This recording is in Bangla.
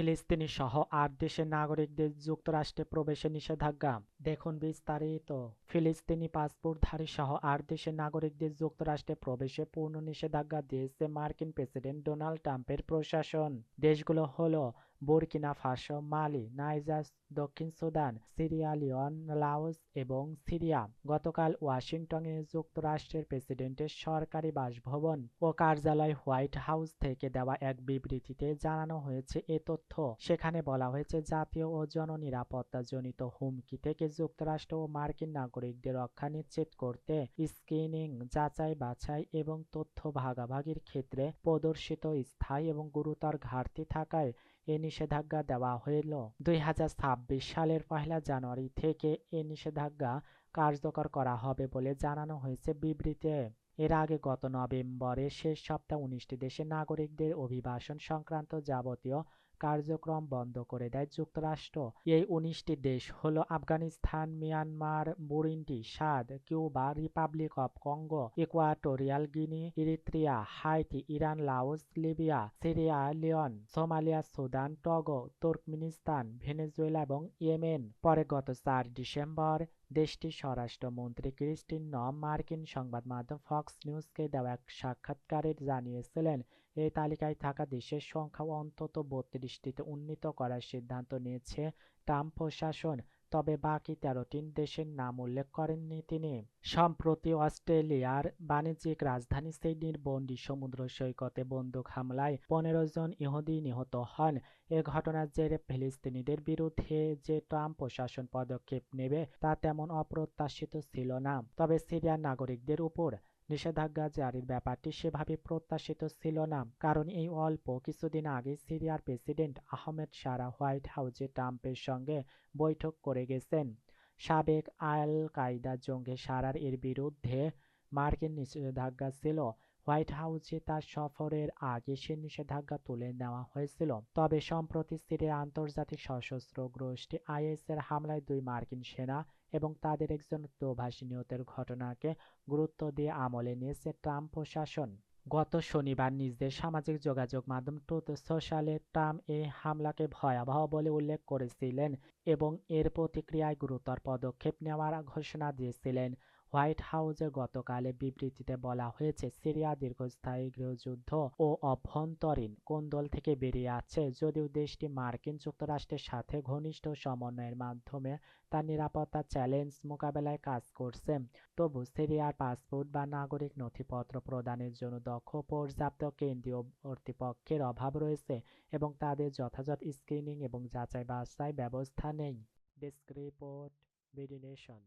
ফিলিস্তিনি সহ আট দেশের নাগরিকদের যুক্তরাষ্ট্রে প্রবেশে নিষেধাজ্ঞা। দেখুন বিস্তারিত। ফিলিস্তিনি পাসপোর্টধারী সহ আট দেশের নাগরিকদের যুক্তরাষ্ট্রে প্রবেশে পূর্ণ নিষেধাজ্ঞা দিয়েছে মার্কিন প্রেসিডেন্ট ডোনাল্ড ট্রাম্পের প্রশাসন। দেশগুলো হলো বুরকিনা ফাসো মালি নাইজার দক্ষিণ সুদান সিরিয়া লিওন লাওস এবং সিরিয়া গতকাল ওয়াশিংটনে যুক্তরাষ্ট্রের প্রেসিডেন্টের সরকারি বাসভবন ও কার্যালয় হোয়াইট হাউস থেকে দেওয়া এক বিবৃতিতে জানানো হয়েছে এ তথ্য। সেখানে বলা হয়েছে, জাতীয় ও জননিরাপত্তাজনিত হুমকি থেকে যুক্তরাষ্ট্র ও মার্কিন নাগরিকদের রক্ষা নিশ্চিত করতে, স্ক্রিনিং, যাচাই বাছাই এবং তথ্য ভাগাভাগির ক্ষেত্রে প্রদর্শিত স্থায়ী এবং গুরুতর ঘাটতি থাকায় এ নিষেধাজ্ঞা দেওয়া হইল। দুই হাজার ছাব্বিশ সালের পহেলা জানুয়ারি থেকে এ নিষেধাজ্ঞা কার্যকর করা হবে বলে জানানো হয়েছে বিবৃতিতে। এর আগে গত নভেম্বরের শেষ সপ্তাহ উনিশটি দেশের নাগরিকদের অভিবাসন সংক্রান্ত যাবতীয় কার্যক্রম বন্ধ করে দেয় যুক্তরাষ্ট্র। এই উনিশটি দেশ হল Afghanistan, Myanmar, Burundi, Chad, Cuba, Republic of Congo, Equatorial Guinea, Eritrea Haiti Iran, Laos, Libya, Syria, Leone, Somalia, Sudan, Togo, Turkmenistan, Venezuela এবং ইয়েমেন। পরে গত চার ডিসেম্বর দেশটির স্বরাষ্ট্রমন্ত্রী ক্রিস্টিন নম মার্কিন সংবাদ মাধ্যম ফক্স নিউজকে দেওয়া এক সাক্ষাৎকারে জানিয়েছিলেন, এই তালিকায় থাকা দেশের সংখ্যা অন্তত বত্রিশটিতে উন্নীত করার সিদ্ধান্ত নিয়েছে ট্রাম্প প্রশাসন। তবে বাকি তেরোটি দেশের নাম উল্লেখ করেননি তিনি। সম্প্রতি অস্ট্রেলিয়ার বাণিজ্যিক রাজধানী সিডনির বন্ডি সমুদ্র সৈকতে বন্দুক হামলায় পনেরো জন ইহুদি নিহত হন। এ ঘটনার জেরে ফিলিস্তিনিদের বিরুদ্ধে যে ট্রাম্প প্রশাসন পদক্ষেপ নেবে তা তেমন অপ্রত্যাশিত ছিল না। তবে সিরিয়ার নাগরিকদের উপর নিষেধাজ্ঞা জারির ব্যাপারটি সেভাবে প্রত্যাশিত ছিল না, কারণ এই অল্প কিছুদিন আগে সিরিয়ার প্রেসিডেন্ট আহমেদ সারা হোয়াইট হাউসে ট্রাম্পের সঙ্গে বৈঠক করে গেছেন। সাবেক আল কায়দা জঙ্গি সারার এর বিরুদ্ধে মার্কিন নিষেধাজ্ঞা ছিল হোয়াইট হাউসে তার সফরের আগে সে নিষেধাজ্ঞা তুলে নেওয়া হয়েছিল। তবে সম্প্রতি সিরিয়ার আন্তর্জাতিক সশস্ত্র গোষ্ঠী আইএসের হামলায় দুই মার্কিন সেনা এবং তাদের একজন প্রবাসী নিহতের ঘটনাকে গুরুত্ব দিয়ে আমলে নিয়েছে ট্রাম্প প্রশাসন। গত শনিবার নিজেদের সামাজিক যোগাযোগ মাধ্যম ট্রুথ সোশ্যালে ট্রাম্প এই হামলাকে ভয়াবহ বলে উল্লেখ করেছিলেন এবং এর প্রতিক্রিয়ায় গুরুতর পদক্ষেপ নেওয়ার ঘোষণা দিয়েছিলেন। হোয়াইট হাউসে গতকালে বিবৃতিতে বলা হয়েছে, সিরিয়া দীর্ঘস্থায়ী গৃহযুদ্ধ ও অভ্যন্তরীণ কোন্দল থেকে বেরিয়ে আছে যদিও দেশটি মার্কিন যুক্তরাষ্ট্রের সাথে ঘনিষ্ঠ সমন্বয়ের মাধ্যমে তার নিরাপত্তা চ্যালেঞ্জ মোকাবেলায় কাজ করছে, তবু সিরিয়ার পাসপোর্ট বা নাগরিক নথিপত্র প্রদানের জন্য দক্ষ পর্যাপ্ত কেন্দ্রীয় কর্তৃপক্ষের অভাব রয়েছে এবং তাদের যথাযথ স্ক্রিনিং এবং যাচাই বাছাই ব্যবস্থা নেই। Desk report, BD nation.